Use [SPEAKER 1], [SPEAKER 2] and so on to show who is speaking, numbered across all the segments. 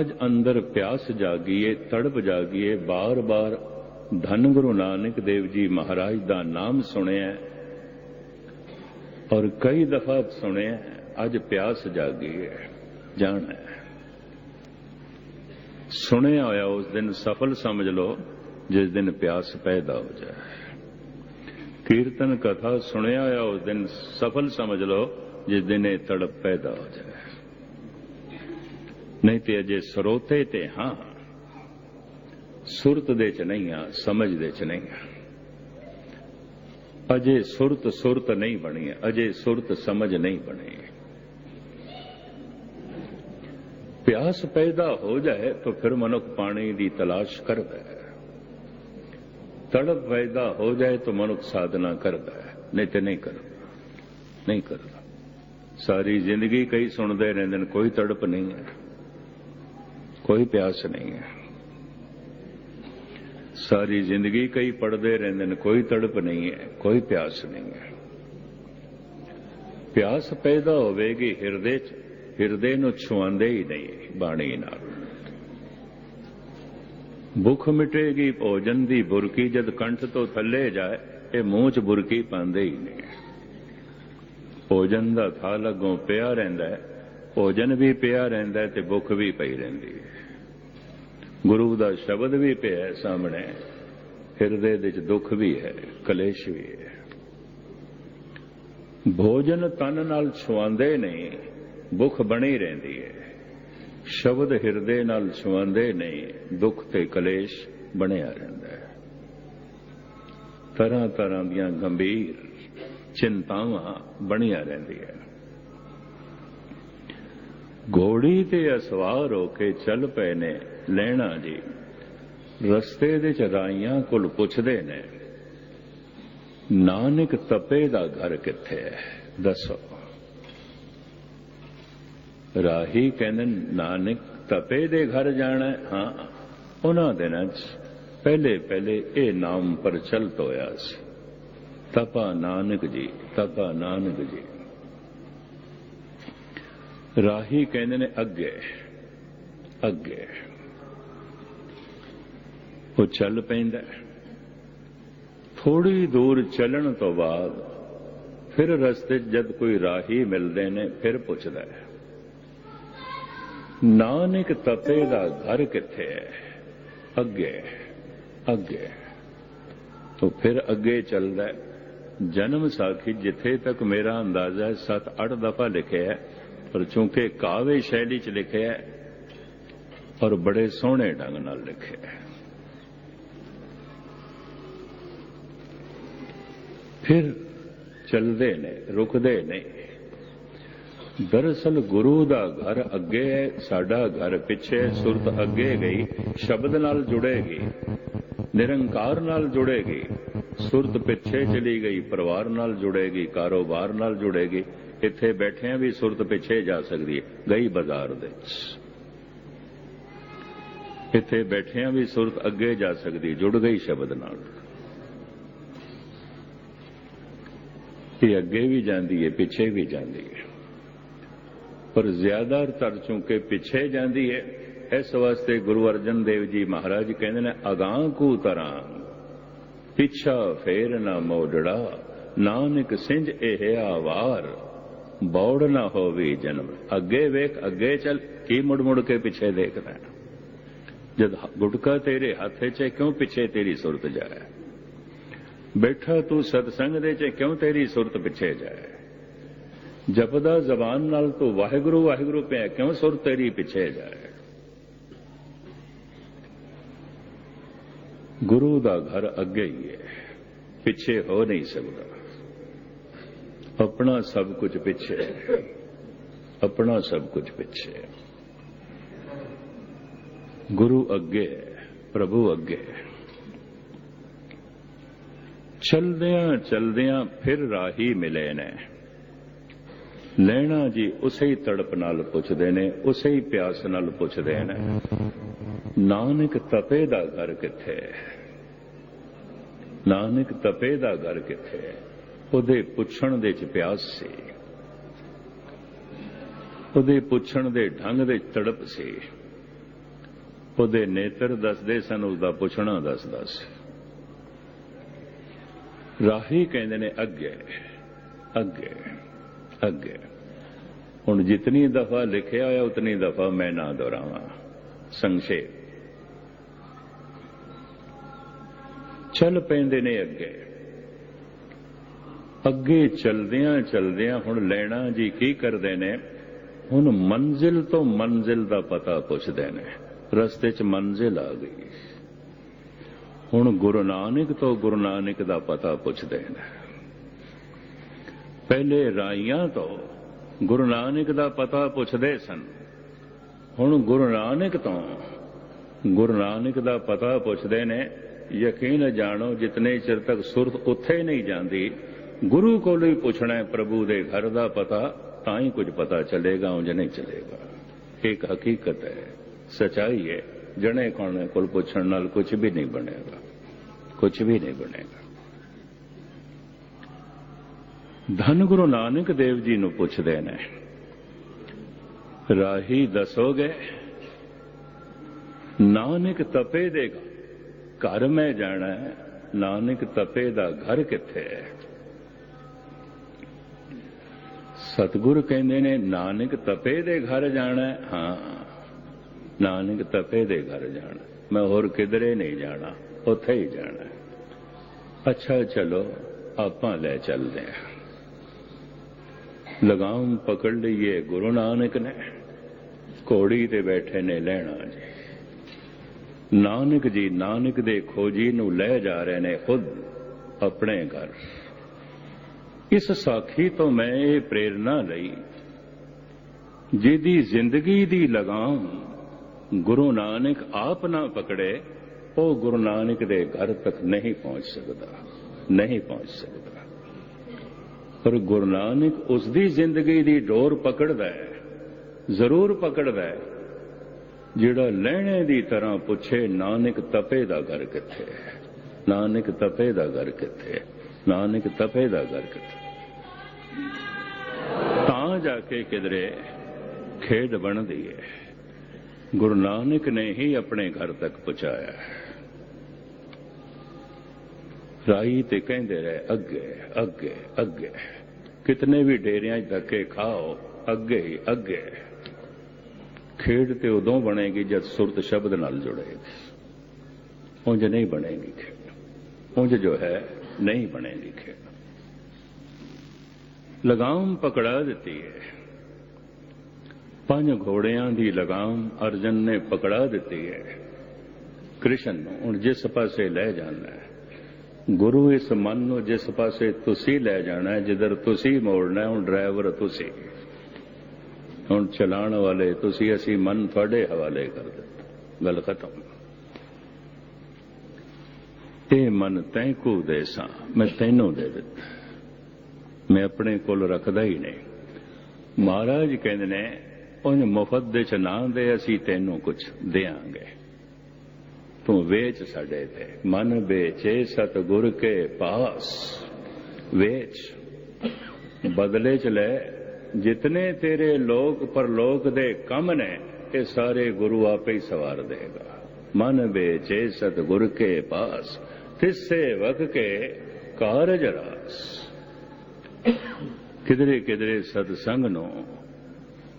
[SPEAKER 1] ਅਜ ਅੰਦਰ ਪਿਆਸ ਜਾਗੀਏ, ਤੜਪ ਜਾਗੀਏ, ਬਾਰ-ਬਾਰ ਧੰਨ ਗੁਰੂ ਨਾਨਕ ਦੇਵ ਜੀ ਮਹਾਰਾਜ ਦਾ ਨਾਮ ਸੁਣਿਆ ਔਰ ਕਈ ਦਫਾ ਸੁਣਿਆ, ਅੱਜ ਪਿਆਸ ਜਾਗੀਏ ਹੈ ਜਾਣਾ। ਸੁਣਿਆ ਹੋਇਆ ਉਸ ਦਿਨ ਸਫਲ ਸਮਝ ਲਓ, ਜਿਸ ਦਿਨ ਪਿਆਸ ਪੈਦਾ ਹੋ ਜਾਏ। ਕੀਰਤਨ ਕਥਾ ਸੁਣਿਆ ਹੋਇਆ ਉਸ ਦਿਨ ਸਫਲ ਸਮਝ ਲਓ, ਜਿਸ ਦਿਨ ਇਹ ਤੜਪ ਪੈਦਾ ਹੋ ਜਾਏ। ਨਹੀਂ ਤੇ ਅਜੇ ਸਰੋਤੇ ਤੇ ਹਾਂ। ਸੁਰਤ ਦੇ ਚ ਨਹੀਂ ਆ, ਸਮਝ ਦੇ ਚ ਨਹੀਂ ਆ। ਅਜੇ ਸੁਰਤ ਸੁਰਤ ਨਹੀਂ ਬਣੀ, ਅਜੇ ਸੁਰਤ ਸਮਝ ਨਹੀਂ ਬਣੀ। ਪਿਆਸ ਪੈਦਾ ਹੋ ਜਾਏ ਤਾਂ ਫਿਰ ਮਨੁੱਖ ਪਾਣੀ ਦੀ ਤਲਾਸ਼ ਕਰਦਾ ਹੈ। ਤੜਪ ਪੈਦਾ ਹੋ ਜਾਏ ਤਾਂ ਮਨੁੱਖ ਸਾਧਨਾ ਕਰਦਾ ਹੈ। ਨਹੀਂ ਤੇ ਨਹੀਂ ਕਰਦਾ ਨਹੀਂ ਕਰਦਾ। ਸਾਰੀ ਜ਼ਿੰਦਗੀ ਕਈ ਸੁਣਦੇ ਰਹਿੰਦੇ ਨੇ, ਕੋਈ ਤੜਪ ਨਹੀਂ ਹੈ। ਕੋਈ ਪਿਆਸ ਨਹੀਂ ਹੈ। ਸਾਰੀ ਜ਼ਿੰਦਗੀ ਕਈ ਪੜਦੇ ਰਹਿੰਦੇ ਨੇ, ਕੋਈ ਤੜਪ ਨਹੀਂ ਹੈ, ਕੋਈ ਪਿਆਸ ਨਹੀਂ ਹੈ। ਪਿਆਸ ਪੈਦਾ ਹੋਵੇਗੀ ਹਿਰਦੇ 'ਚ, ਹਿਰਦੇ ਨੂੰ ਛੁਆਉਂਦੇ ਹੀ ਨਹੀਂ ਬਾਣੀ ਨਾਲ। ਭੁੱਖ ਮਿਟੇਗੀ, ਭੋਜਨ ਦੀ ਬੁਰਕੀ ਜਦ ਕੰਠ ਤੋਂ ਥੱਲੇ ਜਾਏ, ਇਹ ਮੂੰਹ 'ਚ ਬੁਰਕੀ ਪਾਉਂਦੇ ਹੀ ਨਹੀਂ। ਭੋਜਨ ਦਾ ਥਾਲ ਅੱਗੋਂ ਪਿਆ ਰਹਿੰਦਾ ਭੋਜਨ ਵੀ ਪਿਆ ਰਹਿੰਦਾ ਤੇ ਭੁੱਖ ਵੀ ਪਈ ਰਹਿੰਦੀ ਹੈ। ਗੁਰੂ ਦਾ ਸ਼ਬਦ ਵੀ ਪਿਆ ਸਾਹਮਣੇ। ਹਿਰਦੇ ਵਿੱਚ ਦੁੱਖ ਵੀ ਹੈ, ਕਲੇਸ਼ ਵੀ ਹੈ। ਭੋਜਨ ਤਨ ਨਾਲ ਛੁਆਂਦੇ ਨਹੀਂ, ਭੁੱਖ ਬਣੀ ਰਹਿੰਦੀ ਹੈ। ਸ਼ਬਦ ਹਿਰਦੇ ਨਾਲ ਛੁਆਂਦੇ ਨਹੀਂ, ਦੁੱਖ ਤੇ ਕਲੇਸ਼ ਬਣਿਆ ਰਹਿੰਦਾ ਹੈ। ਤਰ੍ਹਾਂ ਤਰ੍ਹਾਂ ਦੀਆਂ ਗੰਭੀਰ ਚਿੰਤਾਵਾਂ ਬਣੀਆਂ ਰਹਿੰਦੀਆਂ ਘੋੜੀ ਤੇ ਅਸਵਾਰ ਹੋ ਕੇ ਚੱਲ ਪਏ ਨੇ ਲੈਣਾ ਜੀ। ਰਸਤੇ ਦੇ ਚ ਰਾਈਆਂ ਕੋਲ ਪੁੱਛਦੇ ਨੇ, ਨਾਨਕ ਤਪੇ ਦਾ ਘਰ ਕਿੱਥੇ ਹੈ ਦੱਸੋ। ਰਾਹੀ ਕਹਿੰਦੇ, ਨਾਨਕ ਤਪੇ ਦੇ ਘਰ ਜਾਣਾ ਹਾਂ, ਉਹਨਾਂ ਦਿਨਾਂ 'ਚ ਪਹਿਲੇ ਪਹਿਲੇ ਇਹ ਨਾਮ ਪ੍ਰਚਲਿਤ ਹੋਇਆ ਸੀ। ਤਪਾ ਨਾਨਕ ਜੀ, ਤਪਾ ਨਾਨਕ ਜੀ। ਰਾਹੀ ਕਹਿੰਦੇ ਨੇ ਅੱਗੇ ਅੱਗੇ। ਉਹ ਚੱਲ ਪੈਂਦਾ ਥੋੜੀ ਦੂਰ ਚੱਲਣ ਤੋਂ ਬਾਅਦ ਫਿਰ ਰਸਤੇ 'ਚ ਜਦ ਕੋਈ ਰਾਹੀ ਮਿਲਦੇ ਨੇ ਫਿਰ ਪੁੱਛਦਾ ਹੈ, ਨਾਨਕ ਤਤੇ ਦਾ ਘਰ ਕਿੱਥੇ ਹੈ? ਅੱਗੇ ਅੱਗੇ। ਤੋਂ ਫਿਰ ਅੱਗੇ ਚੱਲਦਾ ਜਨਮ ਸਾਖੀ ਜਿੱਥੇ ਤੱਕ ਮੇਰਾ ਅੰਦਾਜ਼ਾ ਹੈ 7-8 ਦਫਾ ਲਿਖਿਆ ਹੈ। ਪਰ ਚੂੰਕਿ ਕਾਵੇ ਸ਼ੈਲੀ ਚ ਲਿਖਿਆ ਹੈ ਔਰ ਬੜੇ ਸੋਹਣੇ ਢੰਗ ਨਾਲ ਲਿਖਿਆ ਹੈ। ਫਿਰ ਚੱਲਦੇ ਨੇ, ਰੁਕਦੇ ਨੇ। ਦਰਅਸਲ ਗੁਰੂ ਦਾ ਘਰ ਅੱਗੇ ਹੈ, ਸਾਡਾ ਘਰ ਪਿੱਛੇ ਸੁਰਤ ਅੱਗੇ ਗਈ, ਸ਼ਬਦ ਨਾਲ ਜੁੜੇਗੀ ਨਿਰੰਕਾਰ ਨਾਲ ਜੁੜੇਗੀ ਸੁਰਤ ਪਿੱਛੇ ਚਲੀ ਗਈ, ਪਰਿਵਾਰ ਨਾਲ ਜੁੜੇਗੀ ਕਾਰੋਬਾਰ ਨਾਲ ਜੁੜੇਗੀ ਇੱਥੇ ਬੈਠਿਆਂ ਵੀ ਸੁਰਤ ਪਿੱਛੇ ਜਾ ਸਕਦੀ ਹੈ, ਗਈ ਬਾਜ਼ਾਰ ਦੇ ਇੱਥੇ ਬੈਠਿਆਂ ਵੀ ਸੁਰਤ ਅੱਗੇ ਜਾ ਸਕਦੀ, ਜੁੜ ਗਈ ਸ਼ਬਦ ਨਾਲ। ਇਹ ਅੱਗੇ ਵੀ ਜਾਂਦੀ ਹੈ, ਪਿੱਛੇ ਵੀ ਜਾਂਦੀ ਹੈ। ਪਰ ਜ਼ਿਆਦਾਤਰ ਚੁੰਕੇ ਪਿੱਛੇ ਜਾਂਦੀ ਹੈ, ਇਸ ਵਾਸਤੇ ਗੁਰੂ ਅਰਜਨ ਦੇਵ ਜੀ ਮਹਾਰਾਜ ਕਹਿੰਦੇ ਨੇ ਅਗਾਂ ਕੂ ਤਰਾਂ ਪਿੱਛਾ ਫੇਰ ਨਾ ਮੋੜੜਾ, ਨਾਨਕ ਸਿੰਝ ਇਹ ਆਵਾਰ। ਬੌੜ ਨਾ ਹੋਵੇ ਜਨਮ। ਅੱਗੇ ਵੇਖ, ਅੱਗੇ ਚੱਲ, ਕੀ ਮੁੜ ਮੁੜ ਕੇ ਪਿੱਛੇ ਦੇਖਦਾ ਜਦ ਗੁਟਕਾ ਤੇਰੇ ਹੱਥੇ 'ਚ ਕਿਉਂ ਪਿੱਛੇ ਤੇਰੀ ਸੁਰਤ ਜਾਏ? ਬੈਠਾ ਤੂੰ ਸਤਸੰਗ ਦੇ 'ਚ ਕਿਉਂ ਤੇਰੀ ਸੁਰਤ ਪਿੱਛੇ ਜਾਏ? ਜਪਦਾ ਜ਼ਬਾਨ ਨਾਲ ਤੂੰ, ਵਾਹਿਗੁਰੂ ਵਾਹਿਗੁਰੂ ਪਿਆ, ਕਿਉਂ ਸੁਰਤ ਤੇਰੀ ਪਿੱਛੇ ਜਾਏ? ਗੁਰੂ ਦਾ ਘਰ ਅੱਗੇ ਹੀ ਹੈ, ਪਿੱਛੇ ਹੋ ਨਹੀਂ ਸਕਦਾ। ਆਪਣਾ ਸਭ ਕੁਝ ਪਿੱਛੇ ਆਪਣਾ ਸਭ ਕੁਝ ਪਿੱਛੇ ਗੁਰੂ ਅੱਗੇ ਪ੍ਰਭੂ ਅੱਗੇ ਚਲਦਿਆਂ ਚਲਦਿਆਂ ਫਿਰ ਰਾਹੀ ਮਿਲੇ ਨੇ। ਲੈਣਾ ਜੀ ਉਸੇ ਹੀ ਤੜਪ ਨਾਲ ਪੁੱਛਦੇ ਨੇ, ਉਸੇ ਹੀ ਪਿਆਸ ਨਾਲ ਪੁੱਛਦੇ ਨੇ, ਨਾਨਕ ਤਪੇ ਦਾ ਘਰ ਕਿੱਥੇ ਨਾਨਕ ਤਪੇ ਦਾ ਘਰ ਕਿੱਥੇ ਉਹਦੇ ਪੁੱਛਣ ਦੇ ਚ ਪਿਆਸ ਸੀ। ਉਹਦੇ ਪੁੱਛਣ ਦੇ ਢੰਗ ਦੇ ਤੜਪ ਸੀ। ਉਹਦੇ ਨੇਤਰ ਦੱਸਦੇ ਸਨ ਉਸ ਪੁੱਛਣਾ ਦੱਸਦਾ ਸੀ। ਰਾਹੀ ਕਹਿੰਦੇ ਨੇ, ਅੱਗੇ ਅੱਗੇ ਅੱਗੇ। ਹੁਣ ਜਿਤਨੀ ਦਫਾ ਲਿਖਿਆ ਹੋਇਆ ਉਤਨੀ ਦਫਾ ਮੈਂ ਨਾ ਦੁਹਰਾਵਾਂ। ਸੰਖੇਪ। ਚੱਲ ਪੈਂਦੇ ਨੇ ਅੱਗੇ। ਅੱਗੇ ਚਲਦਿਆਂ ਚਲਦਿਆਂ ਹੁਣ ਲੈਣਾ ਜੀ ਕੀ ਕਰਦੇ ਨੇ? ਹੁਣ ਮੰਜ਼ਿਲ ਤੋਂ ਮੰਜ਼ਿਲ ਦਾ ਪਤਾ ਪੁੱਛਦੇ ਨੇ। ਰਸਤੇ 'ਚ ਮੰਜ਼ਿਲ ਆ ਗਈ। ਹੁਣ ਗੁਰੂ ਨਾਨਕ ਤੋਂ ਗੁਰੂ ਨਾਨਕ ਦਾ ਪਤਾ ਪੁੱਛਦੇ ਨੇ। ਪਹਿਲੇ ਰਾਈਆਂ ਤੋਂ ਗੁਰੂ ਨਾਨਕ ਦਾ ਪਤਾ ਪੁੱਛਦੇ ਸਨ। ਹੁਣ ਗੁਰੂ ਨਾਨਕ ਤੋਂ ਗੁਰੂ ਨਾਨਕ ਦਾ ਪਤਾ ਪੁੱਛਦੇ ਨੇ। ਯਕੀਨ ਜਾਣੋ, ਜਿਤਨੇ ਚਿਰ ਤੱਕ ਸੁਰਤ ਉੱਥੇ ਨਹੀਂ ਜਾਂਦੀ ਗੁਰੂ ਕੋਲ ਹੀ ਪੁੱਛਣਾ ਹੈ, ਪ੍ਰਭੂ ਦੇ ਘਰ ਦਾ ਪਤਾ, ਤਾਂ ਹੀ ਕੁਝ ਪਤਾ ਚੱਲੇਗਾ, ਉਂਝ ਨਹੀਂ ਚੱਲੇਗਾ। ਇੱਕ ਹਕੀਕਤ ਹੈ, ਸਚਾਈ ਹੈ, ਜਣੇ ਕੋਣ ਕੋਲ ਪੁੱਛਣ ਨਾਲ ਕੁਝ ਵੀ ਨਹੀਂ ਬਣੇਗਾ। ਕੁਝ ਵੀ ਨਹੀਂ ਬਣੇਗਾ। ਧੰਨ ਗੁਰੂ ਨਾਨਕ ਦੇਵ ਜੀ ਨੂੰ ਪੁੱਛਦੇ ਨੇ, ਰਾਹੀ ਦੱਸੋਗੇ, ਨਾਨਕ ਤਪੇ ਦੇ ਘਰ ਮੈਂ ਜਾਣਾ ਨਾਨਕ ਤਪੇ ਦਾ ਘਰ ਕਿੱਥੇ ਹੈ? ਸਤਿਗੁਰ ਕਹਿੰਦੇ ਨੇ, ਨਾਨਕ ਤਪੇ ਦੇ ਘਰ ਜਾਣਾ ਹਾਂ। ਨਾਨਕ ਤਪੇ ਦੇ ਘਰ ਜਾਣਾ ਮੈਂ ਹੋਰ ਕਿਧਰੇ ਨਹੀਂ ਜਾਣਾ, ਉੱਥੇ ਹੀ ਜਾਣਾ ਅੱਛਾ, ਚਲੋ, ਆਪਾਂ ਲੈ ਚੱਲਦੇ ਹਾਂ। ਲਗਾਮ ਪਕੜ ਲਈਏ ਗੁਰੂ ਨਾਨਕ ਨੇ। ਘੋੜੀ ਤੇ ਬੈਠੇ ਨੇ ਲੈਣਾ ਜੀ। ਨਾਨਕ ਜੀ, ਨਾਨਕ ਦੇ ਖੋਜੀ ਨੂੰ ਲੈ ਜਾ ਰਹੇ ਨੇ ਖੁਦ ਆਪਣੇ ਘਰ। ਇਸ ਸਾਖੀ ਤੋਂ ਮੈਂ ਇਹ ਪ੍ਰੇਰਣਾ ਲਈ, ਜਿਹਦੀ ਜ਼ਿੰਦਗੀ ਦੀ ਲਗਾਮ ਗੁਰੂ ਨਾਨਕ ਆਪ ਨਾ ਪਕੜੇ, ਉਹ ਗੁਰੂ ਨਾਨਕ ਦੇ ਘਰ ਤੱਕ ਨਹੀਂ ਪਹੁੰਚ ਸਕਦਾ, ਨਹੀਂ ਪਹੁੰਚ ਸਕਦਾ। ਪਰ ਗੁਰੂ ਨਾਨਕ ਉਸ ਦੀ ਜ਼ਿੰਦਗੀ ਦੀ ਡੋਰ ਪਕੜਦਾ ਹੈ, ਜ਼ਰੂਰ ਪਕੜਦਾ ਹੈ, ਜਿਹੜਾ ਲੈਣੇ ਦੀ ਤਰ੍ਹਾਂ ਪੁੱਛੇ, ਨਾਨਕ ਤਪੇ ਦਾ ਘਰ ਕਿੱਥੇ ਹੈ? ਨਾਨਕ ਤਪੇ ਦਾ ਘਰ ਕਿੱਥੇ ਹੈ? ਨਾਨਕ ਤਪੇ ਦਾ ਘਰ ਕਿੱਥੇ ਤਾਂ ਜਾ ਕੇ ਕਿਧਰੇ ਖੇਡ ਬਣਦੀ ਹੈ ਗੁਰੂ ਨਾਨਕ ਨੇ ਹੀ ਆਪਣੇ ਘਰ ਤੱਕ ਪਹੁੰਚਾਇਆ। ਰਾਈ ਤੇ ਕਹਿੰਦੇ ਰਹੇ, ਅੱਗੇ ਅੱਗੇ ਅੱਗੇ। ਕਿਤਨੇ ਵੀ ਡੇਰਿਆਂ 'ਚ ਧੱਕੇ ਖਾਓ, ਅੱਗੇ ਹੀ ਅੱਗੇ। ਖੇਡ ਤੇ ਉਦੋਂ ਬਣੇਗੀ ਜਦ ਸੁਰਤ ਸ਼ਬਦ ਨਾਲ ਜੁੜੇਗੀ। ਉਂਝ ਨਹੀਂ ਬਣੇਗੀ ਖੇਡ। ਉਂਝ ਜੋ ਹੈ ਨਹੀਂ ਬਣੇਗੀ ਖੇਡ ਲਗਾਮ ਪਕੜਾ ਦਿੱਤੀ ਹੈ ਪੰਜ ਘੋੜਿਆਂ ਦੀ ਲਗਾਮ ਅਰਜਨ ਨੇ ਪਕੜਾ ਦਿੱਤੀ ਹੈ ਕ੍ਰਿਸ਼ਨ ਨੂੰ, ਹੁਣ ਜਿਸ ਪਾਸੇ ਲੈ ਜਾਣਾ ਹੈ, ਗੁਰੂ ਇਸ ਮਨ ਨੂੰ ਜਿਸ ਪਾਸੇ ਤੁਸੀਂ ਲੈ ਜਾਣਾ ਹੈ, ਜਿੱਧਰ ਤੁਸੀਂ ਮੋੜਨਾ ਹੈ, ਹੁਣ ਡਰਾਈਵਰ ਤੁਸੀਂ। ਹੁਣ ਚਲਾਉਣ ਵਾਲੇ ਤੁਸੀਂ, ਅਸੀਂ ਮਨ ਤੁਹਾਡੇ ਹਵਾਲੇ ਕਰ ਦਿੱਤਾ। ਗੱਲ ਖਤਮ। ਇਹ ਮਨ ਤੈਂ ਕੋ ਦੇਸਾਂ ਮੈਂ ਤੈਨੂੰ ਦੇ ਦਿੱਤਾ। ਮੈਂ ਆਪਣੇ ਕੋਲ ਰੱਖਦਾ ਹੀ ਨਹੀਂ। ਮਹਾਰਾਜ ਕਹਿੰਦੇ ਨੇ, ਉਹਨ ਮੁਫਤ ਦੇ ਚ ਨਾ ਦੇ, ਅਸੀਂ ਤੈਨੂੰ ਕੁਝ ਦੇਾਂਗੇ ਤੂੰ ਵੇਚ ਸਾਡੇ ਤੇ। ਮਨ ਵੇਚੇ, ਸਤਗੁਰ ਕੇ ਪਾਸ। ਵੇਚ। ਬਦਲੇ ਚ ਲੈ। ਜਿਤਨੇ ਤੇਰੇ ਲੋਕ ਪਰਲੋਕ ਦੇ ਕੰਮ ਨੇ, ਇਹ ਸਾਰੇ ਗੁਰੂ ਆਪੇ ਹੀ ਸਵਾਰ ਦੇਗਾ। ਮਨ ਵੇਚੇ, ਸਤਗੁਰ ਕੇ ਪਾਸ। ਤਿਸੇ ਵਕ ਕੇ ਕਾਰਜ ਰਾਸ। ਕਿਧਰੇ ਕਿਧਰੇ ਸਤਸੰਗ ਨੂੰ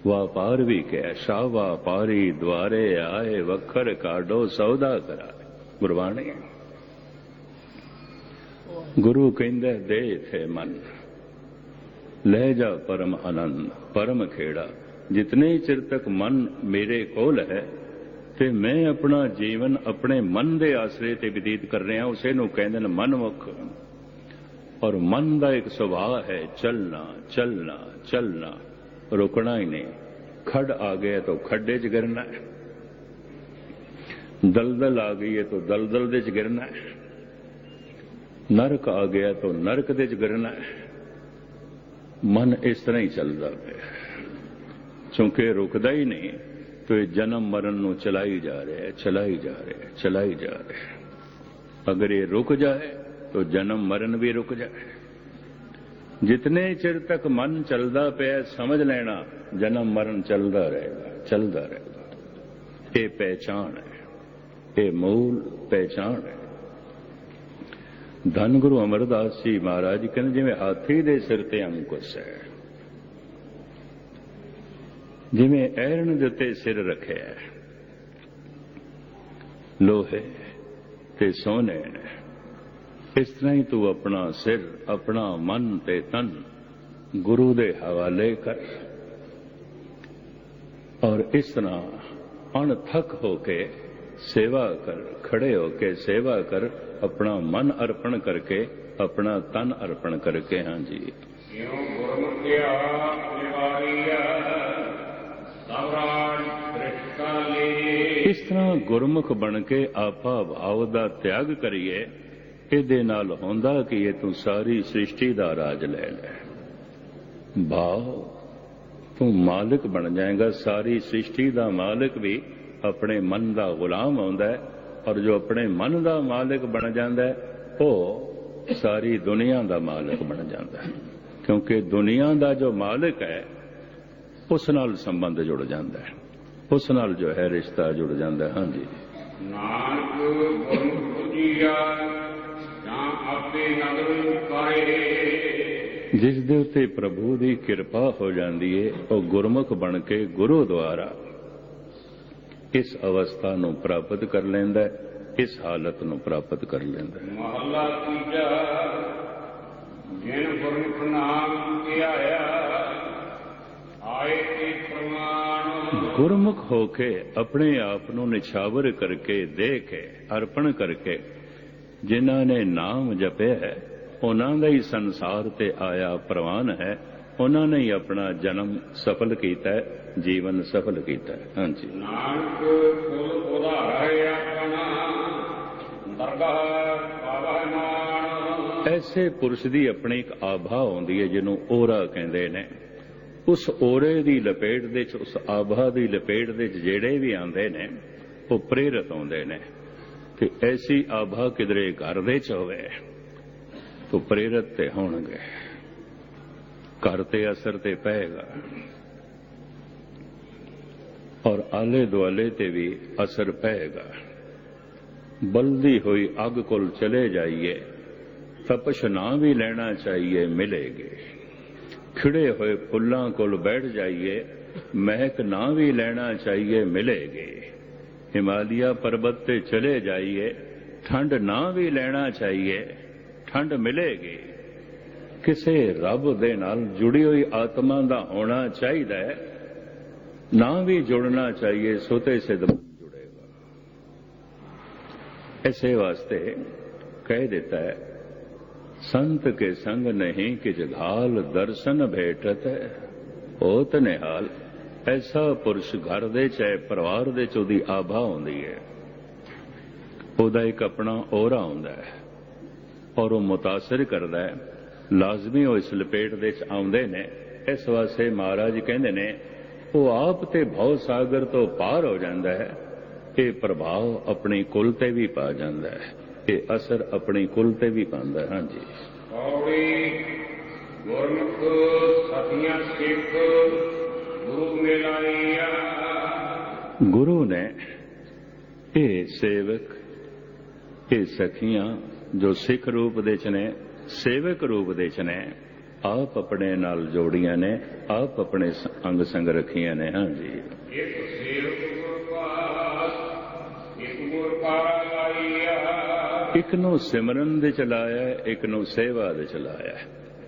[SPEAKER 1] ਵਾਪਾਰ ਵੀ ਕਹਿ ਸ਼ਾ ਵਾਪਾਰੀ ਦਵਾਰੇ ਆਏ, ਵਖਰ ਕਾਡੋ ਸੌਦਾ ਕਰਾਏ। ਗੁਰਬਾਣੀ। ਗੁਰੂ ਕਹਿੰਦਾ ਦੇ ਥੇ ਮਨ, ਲੈ ਜਾ ਪਰਮ ਆਨੰਦ, ਪਰਮ ਖੇੜਾ। ਜਿਤਨੇ ਚਿਰ ਤੱਕ ਮਨ ਮੇਰੇ ਕੋਲ ਹੈ ਤੇ ਮੈਂ ਆਪਣਾ ਜੀਵਨ ਆਪਣੇ ਮਨ ਦੇ ਆਸਰੇ ਤੇ ਬਤੀਤ ਕਰ ਰਿਹਾ ਉਸੇ ਨੂੰ ਕਹਿੰਦੇ ਨੇ ਮਨਮੁਖ। ਔਰ ਮਨ ਦਾ ਇੱਕ ਸੁਭਾਅ ਹੈ, ਚੱਲਣਾ ਚੱਲਣਾ ਚੱਲਣਾ, ਰੁਕਣਾ ਹੀ ਨਹੀਂ। ਖੜ ਆ ਗਿਆ ਤਾਂ ਖੱਡੇ 'ਚ ਗਿਰਨਾ ਹੈ। ਦਲਦਲ ਆ ਗਈ ਹੈ ਤਾਂ ਦਲਦਲ ਦੇ 'ਚ ਗਿਰਨਾ ਹੈ। ਨਰਕ ਆ ਗਿਆ ਤਾਂ ਨਰਕ ਦੇ 'ਚ ਗਿਰਨਾ ਹੈ। ਮਨ ਇਸ ਤਰ੍ਹਾਂ ਹੀ ਚੱਲਦਾ ਪਿਆ ਕਿਉਂਕਿ ਰੁਕਦਾ ਹੀ ਨਹੀਂ। ਤੇ ਜਨਮ ਮਰਨ ਨੂੰ ਚਲਾਈ ਜਾ ਰਿਹਾ ਹੈ, ਚਲਾਈ ਜਾ ਰਿਹਾ ਹੈ, ਚਲਾਈ ਜਾ ਰਿਹਾ ਹੈ। ਅਗਰ ਇਹ ਰੁਕ ਜਾਏ, ਤਾਂ ਜਨਮ ਮਰਨ ਵੀ ਰੁਕ ਜਾਏ। ਜਿਤਨੇ ਚਿਰ ਤੱਕ ਮਨ ਚੱਲਦਾ ਪਿਆ ਸਮਝ ਲੈਣਾ, ਜਨਮ ਮਰਨ ਚੱਲਦਾ ਰਹੇਗਾ ਚੱਲਦਾ ਰਹੇਗਾ। ਇਹ ਪਹਿਚਾਨ ਹੈ, ਇਹ ਮੂਲ ਪਹਿਚਾਨ ਹੈ। ਧੰਨ ਗੁਰੂ ਅਮਰਦਾਸ ਜੀ ਮਹਾਰਾਜ, ਕਹਿੰਦੇ ਜਿਵੇਂ ਹਾਥੀ ਦੇ ਸਿਰ ਤੇ ਅੰਕੁਸ਼ ਹੈ ਜਿਵੇਂ ਐਰਨ ਦੇ ਉੱਤੇ ਸਿਰ ਰੱਖਿਆ ਲੋਹੇ ਤੇ ਸੋਨੇ ਇਸ ਤਰ੍ਹਾਂ ਹੀ ਤੂੰ ਆਪਣਾ ਸਿਰ, ਆਪਣਾ ਮਨ ਤੇ ਤਨ ਗੁਰੂ ਦੇ ਹਵਾਲੇ ਕਰ। ਔਰ ਇਸ ਤਰ੍ਹਾਂ ਅਣਥਕ ਹੋ ਕੇ ਸੇਵਾ ਕਰ, ਖੜੇ ਹੋ ਕੇ ਸੇਵਾ ਕਰ, ਆਪਣਾ ਮਨ ਅਰਪਣ ਕਰਕੇ, ਆਪਣਾ ਤਨ ਅਰਪਣ ਕਰਕੇ, ਹਾਂਜੀ।
[SPEAKER 2] ਜਿਉ ਗੁਰਮੁਖਿਆ
[SPEAKER 1] ਤਰ੍ਹਾਂ ਗੁਰਮੁਖ ਬਣ ਕੇ ਆਪਾ ਭਾਵ ਦਾ ਤਿਆਗ ਕਰੀਏ, ਇਹਦੇ ਨਾਲ ਹੁੰਦਾ ਕਿ ਇਹ ਤੂੰ ਸਾਰੀ ਸ੍ਰਿਸ਼ਟੀ ਦਾ ਰਾਜ ਲੈ ਲੈ। ਭਾਵ, ਤੂੰ ਮਾਲਕ ਬਣ ਜਾਏਗਾ, ਸਾਰੀ ਸ੍ਰਿਸ਼ਟੀ ਦਾ ਮਾਲਕ ਵੀ ਆਪਣੇ ਮਨ ਦਾ ਗੁਲਾਮ ਹੁੰਦਾ ਹੈ, ਔਰ ਜੋ ਆਪਣੇ ਮਨ ਦਾ ਮਾਲਕ ਬਣ ਜਾਂਦਾ ਹੈ, ਉਹ ਸਾਰੀ ਦੁਨੀਆ ਦਾ ਮਾਲਕ ਬਣ ਜਾਂਦਾ ਹੈ। ਕਿਉਂਕਿ ਦੁਨੀਆ ਦਾ ਜੋ ਮਾਲਕ ਹੈ, ਉਸ ਨਾਲ ਸੰਬੰਧ ਜੁੜ ਜਾਂਦਾ ਹੈ। ਉਸ ਨਾਲ ਜੋ ਹੈ ਰਿਸ਼ਤਾ ਜੁੜ ਜਾਂਦਾ ਹਾਂਜੀ।
[SPEAKER 2] ਨਾਨਕ ਗੁਰਮੁਖ ਬੁਝੀਆ ਜਾਂ ਆਪੇ ਨਦਰ ਕਰੇ
[SPEAKER 1] ਜਿਸ ਦੇ ਉੱਤੇ ਪ੍ਰਭੂ ਦੀ ਕਿਰਪਾ ਹੋ ਜਾਂਦੀ ਹੈ ਉਹ ਗੁਰਮੁਖ ਬਣ ਕੇ ਗੁਰੂ ਦੁਆਰਾ ਇਸ ਅਵਸਥਾ ਨੂੰ ਪ੍ਰਾਪਤ ਕਰ ਲੈਂਦਾ ਹੈ ਇਸ ਹਾਲਤ ਨੂੰ ਪ੍ਰਾਪਤ ਕਰ ਲੈਂਦਾ ਹੈ।
[SPEAKER 2] ਮਹੱਲਾ ਤੀਜਾ ਜਿਨ ਗੁਰਮੁਖ ਨਾਮ ਧਿਆਇਆ ਆਏ ਤੇ ਪ੍ਰਮਾਣ
[SPEAKER 1] ਗੁਰਮੁਖ ਹੋ ਕੇ ਆਪਣੇ ਆਪ ਨੂੰ ਨਿਛਾਵਰ ਕਰਕੇ ਦੇ ਕੇ ਅਰਪਣ ਕਰਕੇ ਜਿਨ੍ਹਾਂ ਨੇ ਨਾਮ ਜਪਿਆ ਹੈ ਉਹਨਾਂ ਦਾ ਹੀ ਸੰਸਾਰ ਤੇ ਆਇਆ ਪ੍ਰਵਾਨ ਹੈ ਉਹਨਾਂ ਨੇ ਹੀ ਆਪਣਾ ਜਨਮ ਸਫਲ ਕੀਤਾ ਹੈ ਜੀਵਨ ਸਫਲ ਕੀਤਾ ਹੈ। ਹਾਂਜੀ।
[SPEAKER 2] ਨਾਨਕ ਕੁਲ ਉਧਾਰ ਆਪਣਾ ਦਰਗਾਹ ਪਾਵੈ ਮਾਨ।
[SPEAKER 1] ਐਸੇ ਪੁਰਸ਼ ਦੀ ਆਪਣੀ ਇੱਕ ਆਭਾ ਆਉਂਦੀ ਹੈ ਜਿਹਨੂੰ ਔਰਾ ਕਹਿੰਦੇ ਨੇ। ਉਸ ਔਰੇ ਦੀ ਲਪੇਟ ਦੇ ਚ, ਉਸ ਆਭਾ ਦੀ ਲਪੇਟ ਦੇ ਚ ਜਿਹੜੇ ਵੀ ਆਉਂਦੇ ਨੇ, ਉਹ ਪ੍ਰੇਰਿਤ ਆਉਂਦੇ ਨੇ ਕਿ ਐਸੀ ਆਭਾ ਕਿਧਰੇ ਘਰ ਦੇ ਚ ਹੋਵੇ, ਤਾਂ ਪ੍ਰੇਰਿਤ ਤੇ ਹੋਣਗੇ। ਘਰ ਤੇ ਅਸਰ ਤੇ ਪਏਗਾ। ਔਰ ਆਲੇ ਦੁਆਲੇ ਤੇ ਵੀ ਅਸਰ ਪਏਗਾ। ਬਲਦੀ ਹੋਈ ਅੱਗ ਕੋਲ ਚਲੇ ਜਾਈਏ ਤਪਸ਼ ਨਾ ਵੀ ਲੈਣਾ ਚਾਹੀਏ ਮਿਲੇਗੀ। ਖਿੜੇ ਹੋਏ ਫੁੱਲਾਂ ਕੋਲ ਬੈਠ ਜਾਈਏ, ਮਹਿਕ ਨਾ ਵੀ ਲੈਣਾ ਚਾਹੀਏ ਮਿਲੇਗੀ। ਹਿਮਾਲਿਆ ਪਰਬਤ ਤੇ ਚਲੇ ਜਾਈਏ, ਠੰਡ ਨਾ ਵੀ ਲੈਣਾ ਚਾਹੀਏ, ਠੰਡ ਮਿਲੇਗੀ। ਕਿਸੇ ਰੱਬ ਦੇ ਨਾਲ ਜੁੜੀ ਹੋਈ ਆਤਮਾ ਦਾ ਹੋਣਾ ਚਾਹੀਦਾ ਹੈ, ਨਾ ਵੀ ਜੁੜਨਾ ਚਾਹੀਏ, ਸੋਤੇ ਸਿੱਧ ਜੁੜੇਗਾ ਐਸੇ ਵਾਸਤੇ ਕਹਿ ਦਿੱਤਾ ਹੈ ਸੰਤ ਕੇ ਸੰਗ ਨਹੀਂ ਕਿ ਜਗਾਲ ਦਰਸ਼ਨ ਭੇਟਤ ਹੈ। ਹੋਤ ਨਿਹਾਲ, ਐਸਾ ਪੁਰਸ਼ ਘਰ ਦੇ ਚਾਹੇ ਪਰਿਵਾਰ ਦੇ ਚ ਉਹਦੀ ਆਭਾ ਹੁੰਦੀ ਹੈ। ਉਹਦਾ ਇੱਕ ਆਪਣਾ ਔਰਾ ਹੁੰਦਾ ਹੈ ਔਰ ਉਹ ਮੁਤਾਸਰ ਕਰਦਾ ਹੈ। ਲਾਜ਼ਮੀ ਉਹ ਇਸ ਲਪੇਟ ਦੇ ਚ ਆਉਂਦੇ ਨੇ। ਇਸ ਵਾਸਤੇ ਮਹਾਰਾਜ ਕਹਿੰਦੇ ਨੇ, ਉਹ ਆਪ ਤੇ ਭਉ ਸਾਗਰ ਤੋਂ ਪਾਰ ਹੋ ਜਾਂਦਾ ਹੈ। ਇਹ ਪ੍ਰਭਾਵ ਆਪਣੀ ਕੁਲ ਤੇ ਵੀ ਪਾ ਜਾਂਦਾ ਹੈ। ਇਹ ਅਸਰ ਆਪਣੀ ਕੁਲ ਤੇ ਵੀ ਪਾਉਂਦਾ ਹੈ। ਹਾਂਜੀ।
[SPEAKER 2] ਪੌੜੀ ਗੁਰਮੁਖ ਸਤਿਆਂ ਸਿੱਖ ਗੁਰੂ ਮਿਲਾਈਆ
[SPEAKER 1] ਗੁਰੂ ਨੇ ਇਹ ਸੇਵਕ ਇਹ ਸਖੀਆਂ ਜੋ ਸਿੱਖ ਰੂਪ ਦੇ ਚ ਨੇ ਸੇਵਕ ਰੂਪ ਦੇ ਚ ਨੇ ਆਪ ਆਪਣੇ ਨਾਲ ਜੋੜੀਆਂ ਨੇ ਆਪ ਆਪਣੇ ਅੰਗ ਸੰਗ ਰੱਖੀਆਂ ਨੇ। ਹਾਂਜੀ।
[SPEAKER 2] ਇੱਕ ਸੇਵਕ ਗੁਰ ਪਾਸ ਇੱਕ ਗੁਰ ਪਾਰਾ ਲਾਈਆ
[SPEAKER 1] ਇੱਕ ਨੂੰ ਸਿਮਰਨ ਦੇ ਚਲਾਇਆ ਹੈ, ਇੱਕ ਨੂੰ ਸੇਵਾ ਦੇ ਚਲਾਇਆ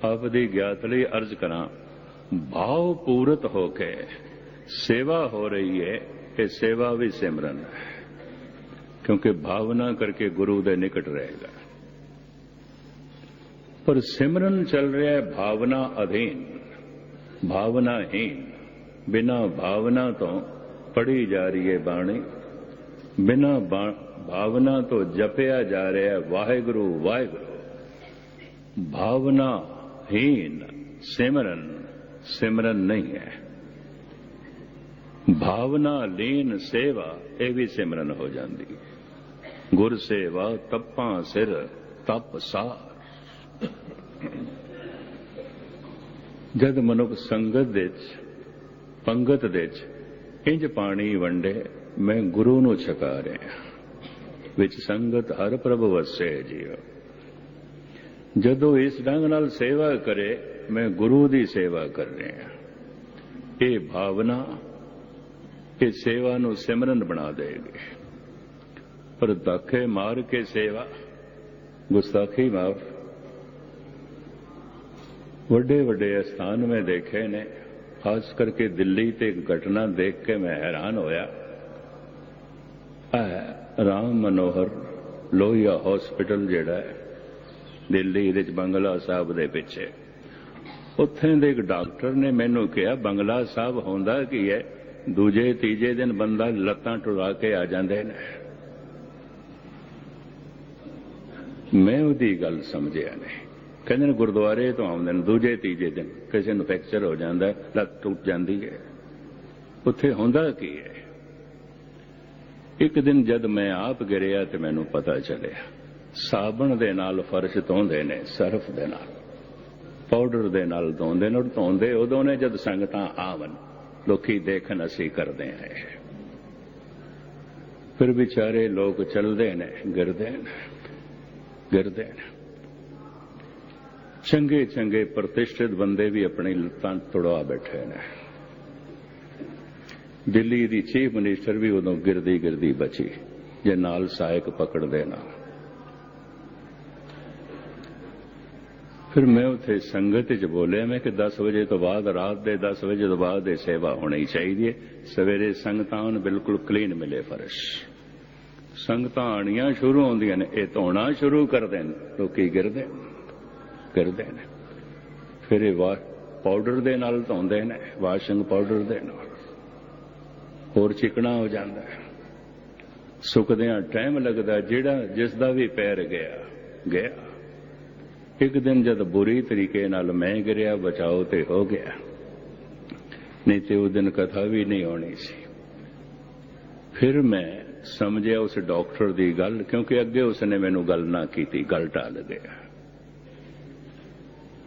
[SPEAKER 1] ਆਪ ਦੀ ਗਿਆਤ ਲਈ ਅਰਜ਼ ਕਰਾਂ ਭਾਵ ਪੂਰਤ ਹੋ ਕੇ ਸੇਵਾ ਹੋ ਰਹੀ ਹੈ ਕਿ ਸੇਵਾ ਵੀ ਸਿਮਰਨ ਹੈ। ਕਿਉਂਕਿ ਭਾਵਨਾ ਕਰਕੇ ਗੁਰੂ ਦੇ ਨਿਕਟ ਰਹੇਗਾ। ਪਰ ਸਿਮਰਨ ਚੱਲ ਰਿਹਾ ਹੈ ਭਾਵਨਾ ਅਧੀਨ ਭਾਵਨਾਹੀਨ ਬਿਨਾ ਭਾਵਨਾ ਤੋਂ ਪੜੀ ਜਾ ਰਹੀ ਹੈ ਬਾਣੀ ਬਿਨਾ ਭਾਵਨਾ ਤੋਂ ਜਪਿਆ ਜਾ ਰਿਹਾ ਹੈ। ਵਾਹਿਗੁਰੂ ਵਾਹਿਗੁਰੂ। ਭਾਵਨਾਹੀਨ ਸਿਮਰਨ। ਸਿਮਰਨ ਨਹੀਂ ਹੈ। ਭਾਵਨਾ ਲੀਨ ਸੇਵਾ, ਇਹ ਵੀ ਸਿਮਰਨ ਹੋ ਜਾਂਦੀ। ਹੈ ਗੁਰ ਸੇਵਾ, ਤਪਾਂ ਸਿਰ, ਤਪ ਸਾਰ। ਜਦ ਮਨੁੱਖ ਸੰਗਤ ਦੇ ਵਿੱਚ ਪੰਗਤ ਦੇ ਚ, ਇੰਜ ਪਾਣੀ ਵੰਡੇ, ਮੈਂ ਗੁਰੂ ਨੂੰ ਛਕਾ ਰਿਹਾ। ਵਿੱਚ ਸੰਗਤ ਹਰ ਪ੍ਰਭ ਵਸੈ ਜੀਓ। ਜਦੋਂ ਇਸ ਢੰਗ ਨਾਲ ਸੇਵਾ ਕਰੇ, ਮੈਂ ਗੁਰੂ ਦੀ ਸੇਵਾ ਕਰ ਰਿਹਾ ਇਹ ਭਾਵਨਾ ਇਹ ਸੇਵਾ ਨੂੰ ਸਿਮਰਨ ਬਣਾ ਦੇਗੀ। ਪਰ ਧੱਕੇ ਮਾਰ ਕੇ ਸੇਵਾ, ਗੁਸਤਾਖੀ ਮਾਫ। ਵੱਡੇ ਵੱਡੇ ਸਥਾਨ ਮੈਂ ਦੇਖੇ ਨੇ, ਖਾਸ ਕਰਕੇ ਦਿੱਲੀ ਤੇ ਇੱਕ ਘਟਨਾ ਦੇਖ ਕੇ ਮੈਂ ਹੈਰਾਨ ਹੋਇਆ। ਰਾਮ ਮਨੋਹਰ ਲੋਹੀਆ ਹਸਪੀਟਲ ਜਿਹੜਾ ਹੈ, ਦਿੱਲੀ ਦੇ ਬੰਗਲਾ ਸਾਹਿਬ ਦੇ ਪਿੱਛੇ। ਉੱਥੇ ਦੇ ਇੱਕ ਡਾਕਟਰ ਨੇ ਮੈਨੂੰ ਕਿਹਾ, ਬੰਗਲਾ ਸਾਹਿਬ ਹੁੰਦਾ ਕੀ ਹੈ? ਦੂਜੇ, ਤੀਜੇ ਦਿਨ ਬੰਦਾ ਲੱਤਾਂ ਟੁਰਾ ਕੇ ਆ ਜਾਂਦੇ ਨੇ। ਮੈਂ ਉਹਦੀ ਗੱਲ ਸਮਝਿਆ ਨਹੀਂ। ਕਹਿੰਦੇ ਨੇ ਗੁਰਦੁਆਰੇ ਤੋਂ ਆਉਂਦੇ ਨੇ, ਦੂਜੇ, ਤੀਜੇ ਦਿਨ ਕਿਸੇ ਨੂੰ ਫ੍ਰੈਕਚਰ ਹੋ ਜਾਂਦਾ, ਲੱਤ ਟੁੱਟ ਜਾਂਦੀ ਹੈ। ਉੱਥੇ ਹੁੰਦਾ ਕੀ ਹੈ? ਇੱਕ ਦਿਨ ਜਦ ਮੈਂ ਆਪ ਗਿਰਿਆ ਤੇ ਮੈਨੂੰ ਪਤਾ ਚੱਲਿਆ, ਸਾਬਣ ਦੇ ਨਾਲ ਫਰਸ਼ ਧੋਂਦੇ ਨੇ, ਸਰਫ ਦੇ ਨਾਲ। ਪਾਊਡਰ ਦੇ ਨਾਲ ਧੋਂਦੇ ਨੇ ਔਰ ਧੋਂਦੇ ਉਦੋਂ ਨੇ ਜਦ ਸੰਗਤਾਂ ਆਵਨ ਲੋਕੀ ਦੇਖਣ ਅਸੀਂ ਕਰਦੇ ਹਾਂ ਫਿਰ ਵਿਚਾਰੇ ਲੋਕ ਚੱਲਦੇ ਨੇ, ਗਿਰਦੇ ਨੇ ਗਿਰਦੇ ਨੇ। ਚੰਗੇ ਚੰਗੇ ਪ੍ਰਤਿਸ਼ਠਿਤ ਬੰਦੇ ਵੀ ਆਪਣੀ ਲੱਤਾਂ ਤੁੜਵਾ ਬੈਠੇ ਨੇ। ਦਿੱਲੀ ਦੀ ਚੀਫ ਮਿਨਿਸਟਰ ਵੀ ਉਦੋਂ ਗਿਰਦੀ ਗਿਰਦੀ ਬਚੀ, ਜੇ ਨਾਲ ਸਹਾਇਕ ਪਕੜਦੇ ਨਾ ਫਿਰ ਮੈਂ ਉੱਥੇ ਸੰਗਤ 'ਚ ਬੋਲਿਆ, ਮੈਂ ਕਿ 10 ਵਜੇ ਤੋਂ ਬਾਅਦ, ਰਾਤ ਦੇ 10 ਵਜੇ ਤੋਂ ਬਾਅਦ ਇਹ ਸੇਵਾ ਹੋਣੀ ਚਾਹੀਦੀ ਹੈ। ਸਵੇਰੇ ਸੰਗਤਾਂ ਨੂੰ ਬਿਲਕੁਲ ਕਲੀਨ ਮਿਲੇ ਫਰਸ਼। ਸੰਗਤਾਂ ਆਣੀਆਂ ਸ਼ੁਰੂ ਹੁੰਦੀਆਂ ਨੇ, ਇਹ ਧੋਣਾ ਸ਼ੁਰੂ ਕਰਦੇ ਨੇ ਲੋਕੀ ਗਿਰਦੇ ਕਰਦੇ ਨੇ। ਫਿਰ ਇਹ ਵਾ ਪਾਊਡਰ ਦੇ ਨਾਲ ਧੋਂਦੇ ਨੇ ਵਾਸ਼ਿੰਗ ਪਾਊਡਰ ਦੇ ਨਾਲ। ਹੋਰ ਚਿਕਣਾ ਹੋ ਜਾਂਦਾ ਹੈ। ਸੁੱਕਦਿਆਂ ਟਾਈਮ ਲੱਗਦਾ ਜਿਹੜਾ ਜਿਸ ਦਾ ਵੀ ਪੈਰ ਗਿਆ ਗਿਆ। ਇੱਕ ਦਿਨ ਜਦ ਬੁਰੀ ਤਰੀਕੇ ਨਾਲ ਮੈਂ ਗਿਰਿਆ, ਬਚਾਓ ਤੇ ਹੋ ਗਿਆ। ਨਹੀਂ ਤੇ ਉਹ ਦਿਨ ਕਥਾ ਵੀ ਨਹੀਂ ਹੋਣੀ ਸੀ। ਫਿਰ ਮੈਂ ਸਮਝਿਆ ਉਸ ਡਾਕਟਰ ਦੀ ਗੱਲ, ਕਿਉਂਕਿ ਅੱਗੇ ਉਸਨੇ ਮੈਨੂੰ ਗੱਲ ਨਾ ਕੀਤੀ, ਗੱਲ ਟਾਲ ਗਿਆ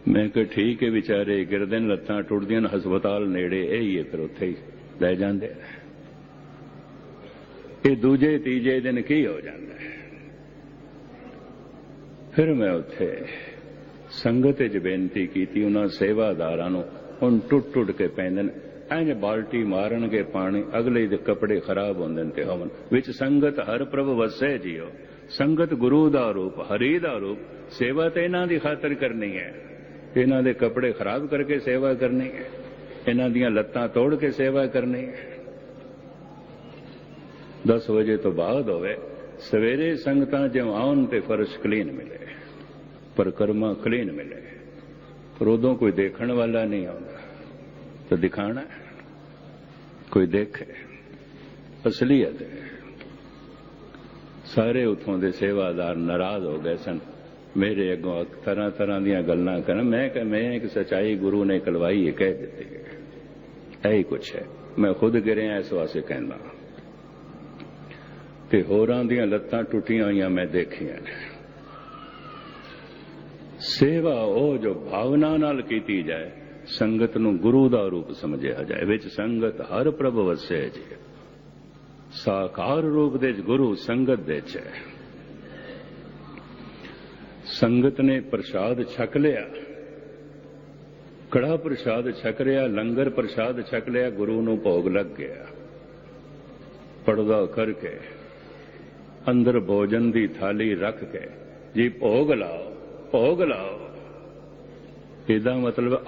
[SPEAKER 1] ਮੈਂ ਕਿਹਾ, ਠੀਕ ਹੈ ਵਿਚਾਰੇ, ਗਿਰਦੇ ਨੇ ਲੱਤਾਂ ਟੁੱਟਦੀਆਂ ਹਸਪਤਾਲ ਨੇੜੇ, ਇਹ ਹੀ ਹੈ ਫਿਰ ਉੱਥੇ ਹੀ ਲੈ ਜਾਂਦੇ ਨੇ। ਇਹ ਦੂਜੇ ਤੀਜੇ ਦਿਨ ਕੀ ਹੋ ਜਾਂਦਾ ਹੈ? ਫਿਰ ਮੈਂ ਉੱਥੇ ਸੰਗਤ 'ਚ ਬੇਨਤੀ ਕੀਤੀ, ਉਹਨਾਂ ਸੇਵਾਦਾਰਾਂ ਨੂੰ, ਹੁਣ ਟੁੱਟ ਟੁੱਟ ਕੇ ਪੈਂਦੇ ਨੇ। ਐਂ ਬਾਲਟੀ ਮਾਰਨਗੇ ਪਾਣੀ, ਅਗਲੇ ਦੇ ਕੱਪੜੇ ਖਰਾਬ ਹੁੰਦੇ ਨੇ ਤੇ ਹਵਨ। ਵਿੱਚ ਸੰਗਤ ਹਰ ਪ੍ਰਭ ਵਸੈ ਜੀਓ। ਸੰਗਤ ਗੁਰੂ ਦਾ ਰੂਪ, ਹਰੀ ਦਾ ਰੂਪ, ਸੇਵਾ ਤੇ ਇਹਨਾਂ ਦੀ ਖਾਤਰ ਕਰਨੀ ਹੈ। ਇਹਨਾਂ ਦੇ ਕੱਪੜੇ ਖਰਾਬ ਕਰਕੇ ਸੇਵਾ ਕਰਨੀ ਹੈ। ਇਹਨਾਂ ਦੀਆਂ ਲੱਤਾਂ ਤੋੜ ਕੇ ਸੇਵਾ ਕਰਨੀ ਹੈ। 10 ਵਜੇ ਤੋਂ ਬਾਅਦ ਹੋਵੇ ਸਵੇਰੇ ਸੰਗਤਾਂ ਜਿਉਂ ਆਉਣ ਤੇ ਫਰਸ਼ ਕਲੀਨ ਮਿਲੇ ਪਰ ਕਰਮਾ ਕਲੀਨ ਮਿਲੇ ਪਰ ਉਦੋਂ ਕੋਈ ਦੇਖਣ ਵਾਲਾ ਨਹੀਂ ਆਉਂਦਾ ਤਾਂ ਦਿਖਾਣਾ ਕੋਈ ਦੇਖੇ ਅਸਲੀਅਤ ਸਾਰੇ ਉਥੋਂ ਦੇ ਸੇਵਾਦਾਰ ਨਾਰਾਜ਼ ਹੋ ਗਏ ਸਨ ਮੇਰੇ ਅੱਗੋਂ ਤਰ੍ਹਾਂ ਤਰ੍ਹਾਂ ਦੀਆਂ ਗੱਲਾਂ ਕਰਨ ਮੈਂ ਕਿ ਮੈਂ ਇੱਕ ਸਚਾਈ ਗੁਰੂ ਨੇ ਕਲਵਾਈ ਹੈ ਕਹਿ ਦਿੱਤੀ ਹੈ ਇਹੀ ਕੁਛ ਹੈ ਮੈਂ ਖੁਦ ਗਿਰਿਆ ਇਸ ਵਾਸਤੇ ਕਹਿੰਦਾ ਤੇ ਹੋਰਾਂ ਦੀਆਂ ਲੱਤਾਂ ਟੁੱਟੀਆਂ ਹੋਈਆਂ ਮੈਂ ਦੇਖੀਆਂ ਨੇ। ਸੇਵਾ ਉਹ ਜੋ ਭਾਵਨਾ ਨਾਲ ਕੀਤੀ ਜਾਏ, ਸੰਗਤ ਨੂੰ ਗੁਰੂ ਦਾ ਰੂਪ ਸਮਝਿਆ ਜਾਏ, ਵਿੱਚ ਸੰਗਤ ਹਰ ਪ੍ਰਭ ਵਸੇ ਜੀ। ਸਾਕਾਰ ਰੂਪ ਦੇ ਗੁਰੂ ਸੰਗਤ ਦੇ ਚ ਸੰਗਤ ਨੇ ਪ੍ਰਸ਼ਾਦ ਛਕ ਲਿਆ। ਕੜਾ ਪ੍ਰਸ਼ਾਦ ਛਕ ਰਿਆ ਲੰਗਰ ਪ੍ਰਸ਼ਾਦ ਛਕ ਲਿਆ, ਗੁਰੂ ਨੂੰ ਭੋਗ ਲੱਗ ਗਿਆ। ਪੜਦਾ ਕਰਕੇ ਅੰਦਰ ਭੋਜਨ ਦੀ ਥਾਲੀ ਰੱਖ ਕੇ ਜੀ ਭੋਗ ਲਾਓ ਭੋਗ ਲਾਓ। ਇਹਦਾ ਮਤਲਬ